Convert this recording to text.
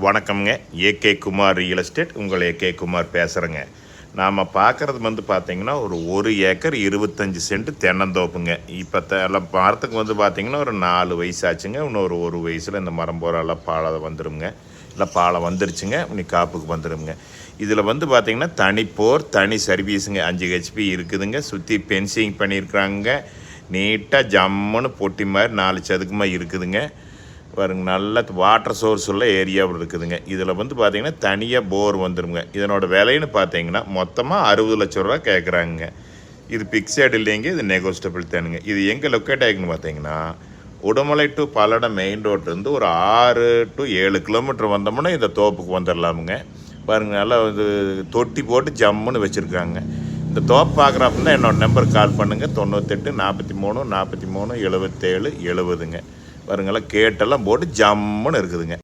வணக்கம்ங்க. A K Kumar real estate. உங்கள் AK Kumar பேசுகிறேங்க நாம் பார்க்குறது வந்து பார்த்தீங்கன்னா ஒரு ஒரு ஏக்கர் இருபத்தஞ்சி சென்ட் தென்னந்தோப்புங்க. இப்போ எல்லாம் மரத்துக்கு வந்து பார்த்தீங்கன்னா ஒரு நாலு வயசு ஆச்சுங்க இன்னும் ஒரு ஒரு வயசில் இந்த மரம் போகிறெல்லாம் பாலை வந்துடுங்க இல்லை பாலை வந்துருச்சுங்க. இன்னி காப்புக்கு வந்துடுங்க இதில் வந்து பார்த்தீங்கன்னா தனி போர் தனி சர்வீஸுங்க. அஞ்சு ஹெச்பி இருக்குதுங்க. சுற்றி பென்சிங் பண்ணியிருக்கிறாங்க. நீட்டாக ஜம்முன்னு பொட்டி மாதிரி நாலு சதுக்கமாக இருக்குதுங்க. பாருங்க நல்ல வாட்டர் சோர்ஸ் உள்ள ஏரியாவில் இருக்குதுங்க. இதில் வந்து பார்த்தீங்கன்னா தனியாக போர் வந்துடுங்க இதனோட விலைன்னு பார்த்தீங்கன்னா மொத்தமாக அறுபது லட்ச ரூபா கேட்குறாங்க இது பிக்ஸட் இல்லைங்க இது நெகோஸ்டபிள் தானுங்க. இது எங்கே லொக்கேட் ஆகிக்குன்னு பார்த்தீங்கன்னா உடுமலை டு பல்லடம் மெயின் ரோட்லேருந்து ஒரு ஆறு டு ஏழு கிலோமீட்டர் வந்தோம்னா இந்த தோப்புக்கு வந்துடலாமுங்க பாருங்க நல்லா இது தொட்டி போட்டு ஜம்முன்னு வச்சுருக்காங்க. இந்த தோப்பு பார்க்குற அப்படின்னா என்னோட நம்பருக்கு கால் பண்ணுங்கள் தொண்ணூத்தெட்டு நாற்பத்தி மூணு நாற்பத்தி மூணு எழுபத்தேழு எழுபதுங்க பாருங்களேன் கேட்டெல்லாம் போட்டு ஜம்முன்னு இருக்குதுங்க.